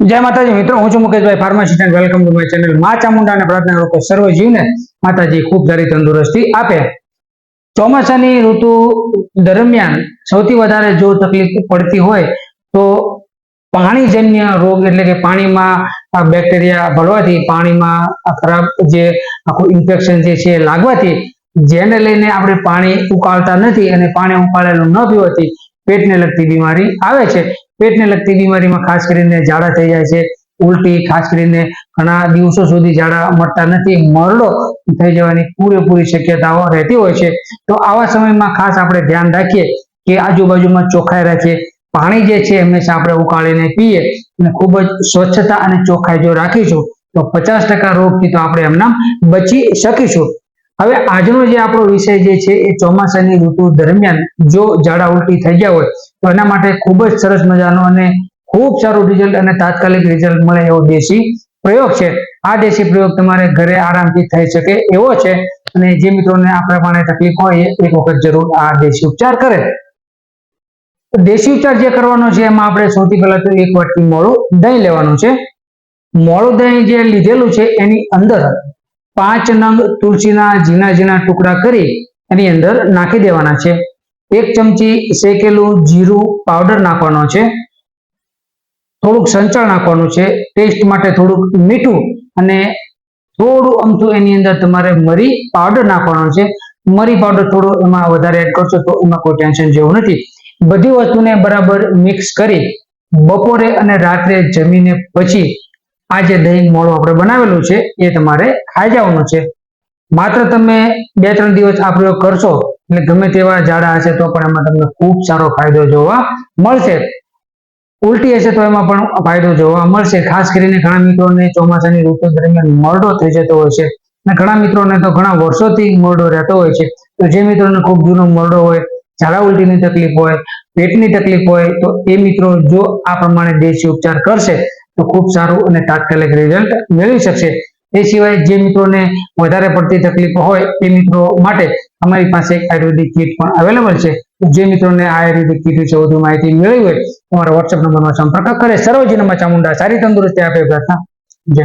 જય માતાજી, મિત્રો, હું છું Mukeshbhai pharmacist welcome to my channel Maa Chamunda અને પ્રાર્થના લોકો સર્વ માતાજી ખૂબ સારી તંદુરસ્તી આપે. ચોમાસાની ઋતુ દરમિયાન સૌથી વધારે જો તકલીફ પડતી હોય તો પાણીજન્ય રોગ એટલે કે પાણીમાં આ બેક્ટેરિયા ભળવાથી પાણીમાં ખરાબ જે આખું ઇન્ફેક્શન જે છે લાગવાથી જેને લઈને આપણે પાણી ઉકાળતા નથી અને પાણી ઉકાળેલું ન પીવાથી પેટને લગતી બીમારી આવે છે. પેટને લગતી બીમારીમાં ખાસ કરીને ઝાડા થઈ જાય છે, ઉલટી ખાસ કરીને ઘણા દિવસો સુધી ઝાડા મળતા નથી, મરડો થઈ જવાની પૂરેપૂરી શક્યતાઓ રહેતી હોય છે. તો આવા સમયમાં ખાસ આપણે ધ્યાન રાખીએ કે આજુબાજુમાં ચોખ્ખાઈ રાખીએ પાણી જે છે હંમેશા આપણે ઉકાળીને પીએ અને ખૂબ જ સ્વચ્છતા અને ચોખ્ખાઈ જો રાખીશું, તો પચાસ ટકા રોગથી તો આપણે એમના બચી શકીશું. હવે આજનો જે આપણો વિષય જે છે એ ચોમાસાની ઋતુ દરમિયાન જો ઝાડા ઉલટી થઈ ગયા હોય તો એના માટે ખૂબ જ સરસ મજાનો અને ખૂબ સારું રિઝલ્ટ અને તાત્કાલિક રિઝલ્ટ મળે એવો દેશી પ્રયોગ છે. આ દેશી પ્રયોગ તમારે ઘરે આરામથી થઈ શકે એવો છે. અને જે મિત્રોને આ પ્રમાણે તકલીફ હોય એક વખત જરૂર આ દેશી ઉપચાર કરે. દેશી ઉપચાર જે કરવાનો છે એમાં આપણે સૌથી પહેલા તો એક વાટકી મોળું દહીં લેવાનું છે. મોળું દહીં જે લીધેલું છે એની અંદર પાંચ નંગ તુલસીના ઝીણા ઝીણા ટુકડા કરી એની અંદર નાખી દેવાના છે. એક ચમચી શેકેલું જીરું પાવડર નાખવાનો છે. થોડુંક સંચળ નાખવાનું છે. ટેસ્ટ માટે થોડુંક મીઠું અને થોડું અમથું એની અંદર તમારે મરી પાવડર નાખવાનો છે. મરી પાવડર થોડો એમાં વધારે એડ કરશો તો એમાં કોઈ ટેન્શન જેવું નથી. બધી વસ્તુને બરાબર મિક્સ કરી બપોરે અને રાત્રે જમીને પછી આ જે દહીં મોળું આપણે બનાવેલું છે એ તમારે ખાઈ જવાનું છે. માત્ર તમે બે ત્રણ દિવસ આ પ્રયોગ કરશો એટલે ગમે તેવા ઝાડા હશે તો પણ એમાં તમને ખૂબ સારો ફાયદો જોવા મળશે. ઉલટી હશે તો એમાં પણ ફાયદો જોવા મળશે. ખાસ કરીને ઘણા મિત્રોને ચોમાસાની ઋતુ દરમિયાન મરડો થઈ જતો હોય છે. અને ઘણા મિત્રોને તો ઘણા વર્ષોથી મરડો રહેતો હોય છે. તો જે મિત્રોને ખૂબ જૂનો મરડો હોય, ઝાડા ઉલટીની તકલીફ હોય, પેટની તકલીફ હોય, તો એ મિત્રો જો આ પ્રમાણે દેશી ઉપચાર કરશે, તો ખૂબ સારું અને તાત્કાલિક રિઝલ્ટ મેળવી શકશે. એ સિવાય જે મિત્રોને વધારે પડતી તકલીફ હોય એ મિત્રો માટે અમારી પાસે એક આયુર્વેદિક કીટ પણ અવેલેબલ છે. જે મિત્રોને આયુર્વેદિક કીટ વિશે વધુ માહિતી મેળવી હોય તમારા વોટ્સઅપ નંબરમાં સંપર્ક કરે. સર્વજીનમાં ચામુંડા સારી તંદુરસ્તી આપે પ્રાર્થના. જય